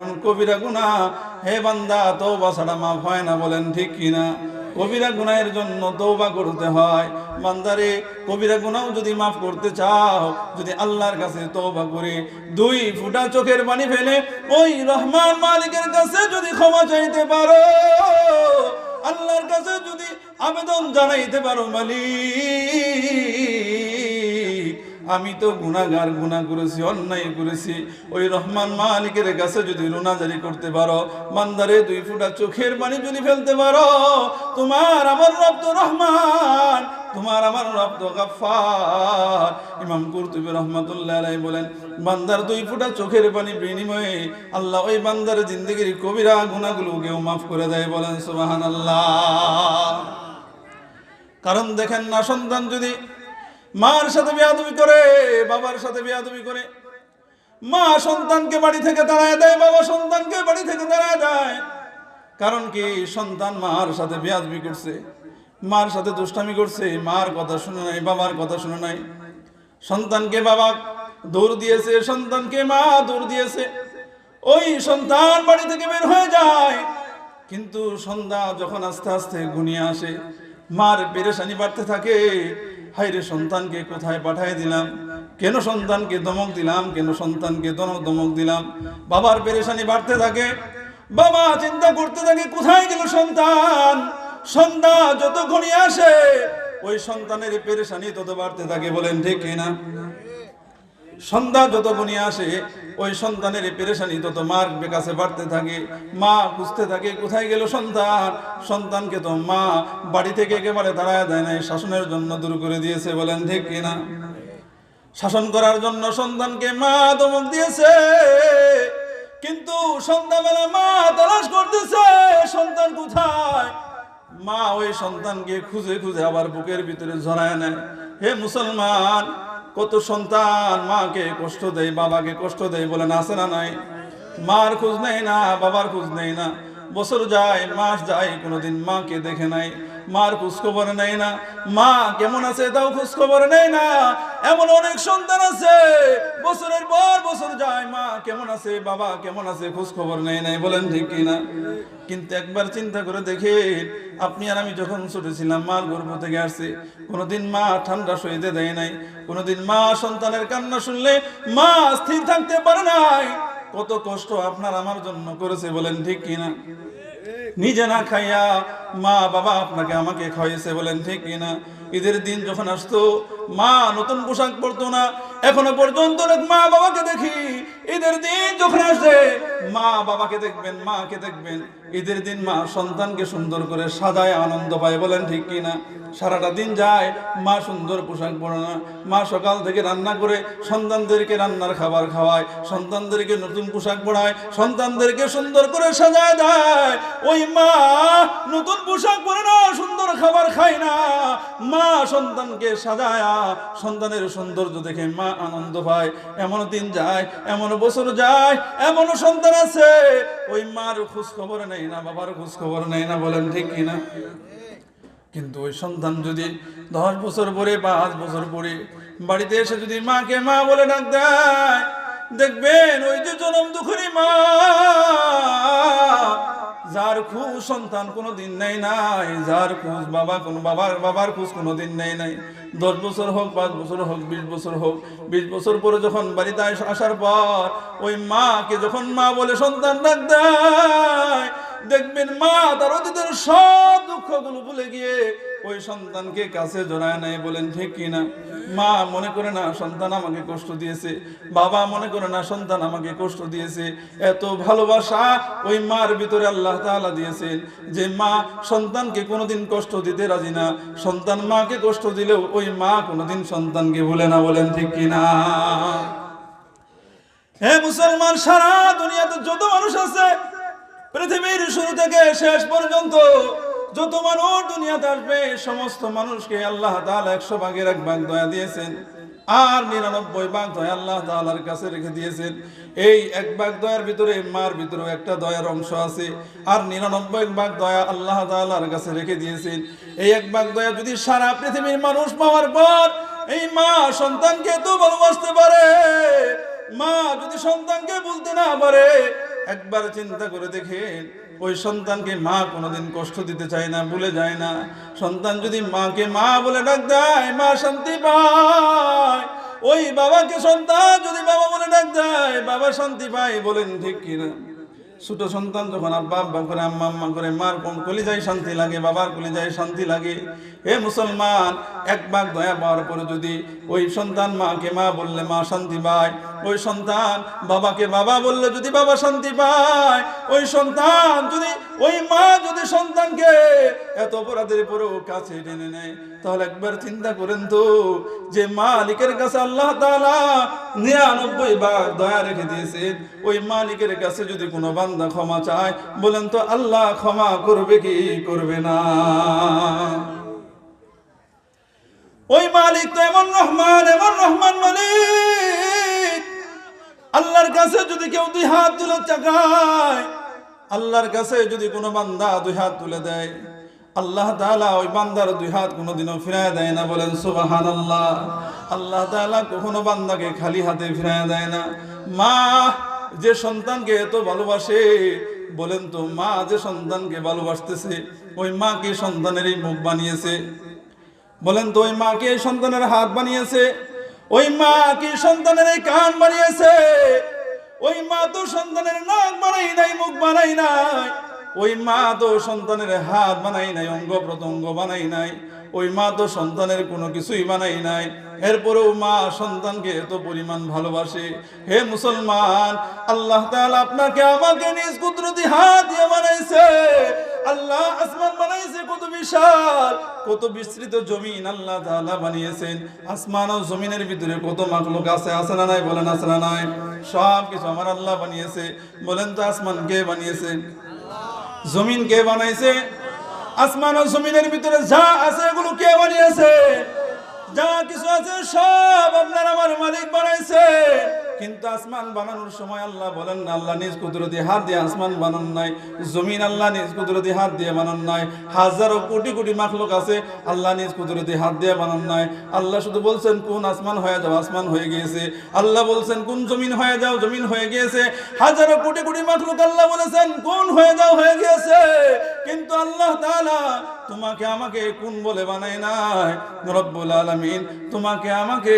কবিরা গুনা হে বান্দা তৌবা ছাড়া মাফ হয় না বলেন ঠিক কিনা কবিরা গুনাহের জন্য তৌবা করতে হয়। বান্দারে, কবিরা গুনাও যদি মাফ করতে চাও, যদি আল্লাহর কাছে তৌবা করে দুই ফুটা চোখের পানি ফেলে ওই রহমান মালিকের কাছে যদি ক্ষমা চাইতে পারো, আল্লাহর কাছে যদি আবেদন জানাইতে পারো মালিক আমি তো গুণাগার, গুণা করেছি, অন্যায় করেছি। ওই রহমান মালিকের কাছে যদি রুনাজারি করতে পারো, বান্দারে দুই ফুটা চোখের পানি যদি ফেলতে পারো, তোমার আমার রব তো রহমান, তোমার আমার রব তো গাফফার। ইমাম কুরতুবী রহমাতুল্লাহ আলাইহি বলেন, বান্দার দুই ফুটা চোখের পানি বিনিময়ে আল্লাহ ওই বান্দার জিন্দগির কবিরা গুণাগুলোকেও মাফ করে দেয় বলেন, সুবহানাল্লাহ। কারণ দেখেন না সন্তান যদি মার সাথে বেয়াদবি করে, বাবার সাথে বেয়াদবি করে। মা সন্তানকে বাড়ি থেকে তাড়ায় দেয়, বাবা সন্তানকে বাড়ি থেকে তাড়ায় দেয়। কারণ কি? সন্তান মার সাথে বেয়াদবি করছে, মার সাথে দুষ্টামি করছে, মার কথা শুনে নাই, বাবার কথা শুনে নাই। সন্তানকে বাবা দৌড় দিয়েছে, সন্তানকে মা দৌড় দিয়েছে। ওই সন্তান বাড়ি থেকে বের হয়ে যায়। কিন্তু সন্ধ্যা যখন আস্তে আস্তে ঘনিয়ে আসে, মার পেরেশানি বাড়তে থাকে হাইরে সন্তানকে কোথায় পাঠায় দিলাম? কেন সন্তানকে দমক দিলাম? কেন সন্তানকে দমক দমক দিলাম? বাবার পেরেশানি বাড়তে থাকে। বাবা চিন্তা করতে থাকে, কোথায় গেল সন্তান? সন্তান যতক্ষণই আসে, ওই সন্তানের পেরেশানি তত বাড়তে থাকে বলেন ঠিক কিনা? সন্ধ্যা যত ঘনিয়ে আসে, ওই সন্তানের পেরেশানি তত মার কাছে বাড়তে থাকে, মা খুঁজতে থাকে, কোথায় গেল সন্তান? সন্তানকে তো মা বাড়ি থেকে একেবারে দাঁড়ায় দেয় নাই, শাসনের জন্য দূর করে দিয়েছে বলেন ঠিক কিনা? শাসন করার জন্য সন্তানকে মা দমক দিয়েছে, কিন্তু সন্ধ্যাবেলা মা তালাশ করতেছে, সন্তান কোথায়? মা ওই সন্তানকে খুঁজে খুঁজে আবার বুকের ভিতরে জড়ায় নেয়। হে মুসলমান কত সন্তান মাকে কষ্ট দেয়, বাবাকে কষ্ট দেয় বলে আসে না নাই? মার খোঁজ নেই না, বাবার খোঁজ নেই না। বছর যায়, মাস যায়, কোনোদিন মাকে দেখে নাই। মার খোঁজ খবর নেই না। মা, কেমন আছে? তাও খোঁজ খবর নেই না। এমন অনেক সন্তান আছে, বছরের পর বছর যায়। মা, কেমন আছে? বাবা, কেমন আছে? খোঁজ খবর নেই নাই, বলেন ঠিক কিনা? কিন্তু একবার চিন্তা করে দেখেন, আপনি আর আমি যখন ছোট ছিলাম, মার গর্ভ থেকে আসছে। কোনোদিন মা ঠান্ডা সইতে দেয় নাই। কোনোদিন মা সন্তানের কান্না শুনলে মা স্থির থাকতে পারে নাই। কত কষ্ট আপনার আমার জন্য করেছে, বলেন ঠিক কিনা? নিজে না খাইয়া মা বাবা আপনাকে আমাকে খাইয়েছে বলেন, ঠিক কিনা ঈদের দিন যখন আসতো, মা নতুন পোশাক পরতো না। এখনও পর্যন্ত মা বাবাকে দেখি ঈদের দিন যখন আসে, মা বাবাকে দেখবেন, মাকে দেখবেন। ঈদের দিন মা সন্তানকে সুন্দর করে সাজায়, আনন্দ পায় বলেন, ঠিক কিনা সারাটা দিন যায়, মা সুন্দর পোশাক পরে না। মা সকাল থেকে রান্না করে সন্তানদেরকে রান্নার খাবার খাওয়ায়, সন্তানদেরকে নতুন পোশাক পরায়, সন্তানদেরকে সুন্দর করে সাজায় দেয়। ওই মা, নতুন পোশাক পরে না, সুন্দর খাবার খায় না। মা সন্তানকে সাজায়া, সন্তানের সৌন্দর্য দেখে মা আনন্দ পায়। এমন দিন যায়, এমন বছর যায়, এমন সন্তান আছে। ওই মার খোঁজ খবর নেই না, বাবার খোঁজ খবর নেই না, বলেন ঠিক কিনা কিন্তু ওই সন্তান যদি দশ বছর পরে, পাঁচ বছর পরে বাড়িতে এসে যদি মাকে মা বলে ডাক দেয়, দেখবেন ওই যে জনম দুঃখী মা। যার খুঁজ সন্তান কোনো দিন নেই নাই যার খুঁজ বাবা কোনো বাবার বাবার খুঁজ কোনো দিন নেই নাই। দশ বছর হোক, পাঁচ বছর হোক, বিশ বছর হোক, বিশ বছর পরে যখন বাড়িতে আস- আসার পর ওই মাকে যখন মা বলে, সন্তান ডাক দেয়। দেখবেন মা তার অতীতের সব দুঃখগুলো ভুলে গিয়ে ওই সন্তানকে কাছে জড়ায় নাই বলেন, ঠিক কিনা মা মনে করে না, সন্তান আমাকে কষ্ট দিয়েছে। বাবা মনে করে না, সন্তান আমাকে কষ্ট দিয়েছে। এত ভালোবাসা ওই মার ভিতরে আল্লাহ তাআলা দিয়েছেন যে, মা, সন্তানকে কোনোদিন কষ্ট দিতে রাজি না। সন্তান মাকে কষ্ট দিলেও ওই মা কোনোদিন সন্তানকে ভুলে না বলেন, ঠিক কিনা হে মুসলমান, সারা দুনিয়াতে যত মানুষ আছে, পৃথিবীর শুরু থেকে শেষ পর্যন্ত যত মানুষ দুনিয়াতে আসবে, সমস্ত মানুষকে আল্লাহ তাআলা একশো ভাগের এক ভাগ দয়া দিয়েছেন। আর নিরানব্বই ভাগ দয়া আল্লাহ তাআলার কাছে রেখে দিয়েছেন। এই এক ভাগ দয়ার ভিতরে মার ভিতরে একটা দয়ার অংশ আছে। আর নিরানব্বই ভাগ দয়া আল্লাহ তাআলার কাছে রেখে দিয়েছেন। এই এক ভাগ দয়া যদি সারা পৃথিবীর মানুষ পাওয়ার পর এই মা সন্তানকে তো ভালোবাসতে পারে, মা যদি সন্তানকে বলতে না পারে, একবার চিন্তা করে দেখেন ওই সন্তানকে মা কোনোদিন কষ্ট দিতে চায় না, ভুলে যায় না। সন্তান যদি মাকে মা বলে ডাক দেয়, মা শান্তি পায়। ওই বাবাকে সন্তান যদি বাবা বলে ডাক দেয়, বাবা শান্তি পায় বলেন ঠিক কিনা? ছোট সন্তান যখন আব্বা আব্বা করে, আম্মা আম্মা করে, মার কোন কলিজায় শান্তি লাগে, বাবার কলিজায় শান্তি লাগে হে মুসলমান, এক ভাগ দয়া পাওয়ার পরে যদি ওই সন্তান মাকে মা বললে মা শান্তি পায়, ওই সন্তান বাবাকে বাবা বললে যদি বাবা শান্তি পায়, ওই সন্তান যদি, ওই মা যদি সন্তানকে এত অপরাধের পরেও কাছে টেনে নেয়, তাহলে একবার চিন্তা করেন তো যে মালিকের কাছে আল্লাহ তাআলা নিরানব্বই ভাগ দয়া রেখে দিয়েছেন, ওই মালিকের কাছে যদি কোনো বান্দা ক্ষমা চায়। বলেন তো, আল্লাহ ক্ষমা করবে কি করবে না? ওই মালিক তো এমন রহমান এমন রহমান মালিক। আল্লাহর কাছে যদি কেউ দুই হাত তুলে চাকায় আল্লাহর কাছে যদি কোনো বান্দা দুই হাত তুলে দেয়, আল্লাহ তাআলা ওই বান্দার দুই হাত কোনোদিনও ফিরায় দেয় না। বলেন সুবাহান আল্লাহ আল্লাহ তাআলা কখনো বান্দাকে খালি হাতে ফিরায় দেয় না। মা যে সন্তানকে এত ভালোবাসে, বলেন তো, মা যে সন্তানকে ভালোবাসতেছে, ওই মা কি সন্তানেরই মুখ বানিয়েছে? বলেন তো, ওই মা সন্তানের হাত বানিয়েছে? ওই মা কি সন্তানের এই কান বানিয়েছে? ওই মা তো সন্তানের নাক বানাই নাই, মুখ বানাই নাই। ওই মা তো সন্তানের হাত বানাই নাই, অঙ্গ প্রত্যঙ্গ বানাই নাই। ওই মা তো সন্তানের কোনো কিছুই বানাই নাই। এরপরেও মা সন্তানকে এত পরিমাণ ভালোবাসে। হে মুসলমান, আল্লাহ তাআলা আপনাকে আমাকে নিজ কুদরতি হাত দিয়ে বানাইছে। আল্লাহ আসমান বানাইছে, কত বিশাল, কত বিস্তৃত জমিন আল্লাহ তাআলা বানিয়েছেন। আসমান ও জমিনের ভিতরে কত মাখলুক আছে আছে না নাই, বলেন আছে না নাই? সব কিছু আমার আল্লাহ বানিয়েছে। বলেন তো আসমান কে বানিয়েছে? জমিন কে বানাইছে? আসমান ও জমিনের ভিতরে যা আছে এগুলো কে বানিয়েছে? যা কিছু আছে সব আপনার আমার মালিক বানাইছে। কিন্তু আসমান বানানোর সময় আল্লাহ বলেন না, আল্লাহ নিজ কুদরতি হাত দিয়ে আসমান বানান নাই, জমিন আল্লাহ নিজ কুদরতি হাত দিয়ে বানান নাই, হাজারো কোটি কোটি মাখলুক আছে, আল্লাহ নিজ কুদরতি হাত দিয়ে বানান নাই। আল্লাহ শুধু বলছেন, কোন আসমান হয়ে যাও, আসমান হয়ে গিয়েছে। আল্লাহ বলছেন, কোন জমিন হয়ে যাও, জমিন হয়ে গিয়েছে। হাজারো কোটি কোটি মাখলুক আল্লাহ বলেছেন, কোন হয়ে যাও, হয়ে গিয়েছে। কিন্তু আল্লাহ তাআলা তোমাকে আমাকে কোন বলে বানায় নাই? রব্বুল আলমিন, তোমাকে আমাকে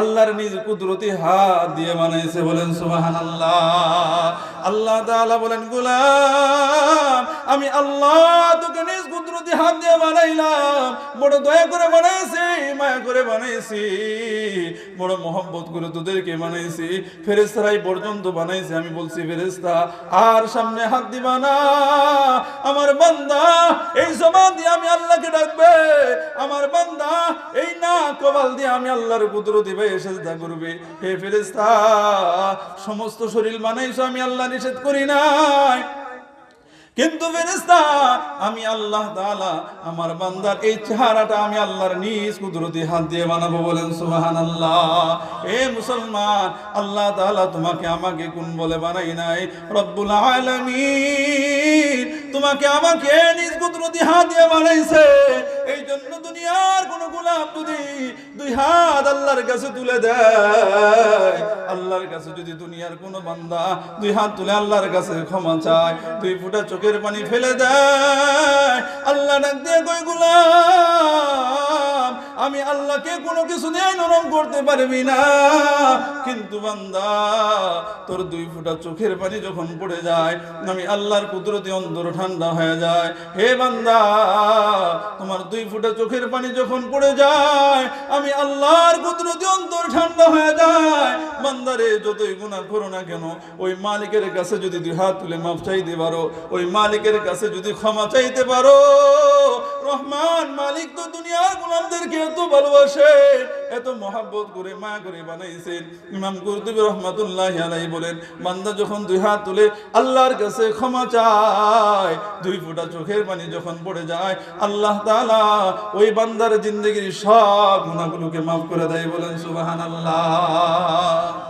আল্লাহর নিজ কুদরতি হাত দিয়ে বানাইছে বলেন সুবাহান আল্লাহ আল্লাহ তালা বলেন, গোলাম, আমি আল্লাহ তোকে নিজ কুদরতি হাত দিয়ে বানাইলাম। বড় দয়া করে বানাইছি মায়া করে বানাইছি। বড় মহব্বত করে তোদেরকে বানাইছি। ফেরেস্তারাই পর্যন্ত বানাইছে, আমি বলছি ফেরেস্তা আর সামনে হাত দিবা না। আমার বান্দা, এই জবান দিয়ে আমি আল্লাহকে ডাকবে। আমার বান্দা, এই না কবাল দিয়ে আমি আল্লাহর কুদর দিবে এসে দা করবে। হে ফেরেস্তা সমস্ত শরীর বানাইছো, আমি আল্লাহ নিষেধ করি নাই। কিন্তু আমি আল্লাহ তাআলা আমার বান্দার এই চেহারাটা আমি আল্লাহর নিজ কুদরতি হাত দিয়ে বানাবো বলেন সুবহানাল্লাহ। এ মুসলমান, আল্লাহ তাআলা তোমাকে আমাকে কোন বলে বানাই নাই? রব্বুল আলামিন, তোমাকে আমাকে নিজ কুদরতি হাত দিয়ে বানাইছে। এই জন্য দুনিয়ার কোন গোলাম যদি দুই হাত আল্লাহর কাছে তুলে দেয়, আল্লাহর কাছে যদি দুনিয়ার কোন বান্দা দুই হাত তুলে আল্লাহর কাছে ক্ষমা চায়, দুই ফুটা চোখের পানি ফেলে দেয়, আল্লাহ ডাক দিয়ে কই গোলাম আল্লাহকে কোনো কিছু দিয়ে নরম করতে পারবি না। কিন্তু বান্দা, তোর দুই ফুটা চোখের পানি যখন পড়ে যায়, আমি আল্লাহর কুদরতি অন্তর ঠান্ডা হয়ে যায়। হে বান্দা, তোমার দুই ফুটা চোখের পানি যখন পড়ে যায়, আমি আল্লাহর কুদরতি অন্তর ঠান্ডা হয়ে যায়। বান্দারে যতই গুনাহ করো না কেন, ওই মালিকের কাছে যদি দুই হাত তুলে মাফ চাইতে পারো, ওই মালিকের কাছে যদি ক্ষমা চাইতে পারো, রহমান মালিক তো দুনিয়ার গোলামদেরকে এত ভালোবাসে, এত মহাব্বত করে মা করে বানাইছেন। ইমাম কুরতুবী রহমাতুল্লাহ আলাই বলেন, বান্দা যখন দুই হাত তুলে আল্লাহর কাছে ক্ষমা চায়, দুই ফোঁটা চোখের পানি যখন পড়ে যায়, আল্লাহ তালা ওই বান্দার জিন্দগির সব গুণাগুলোকে মাফ করে দেয় বলেন, সুবহানাল্লাহ।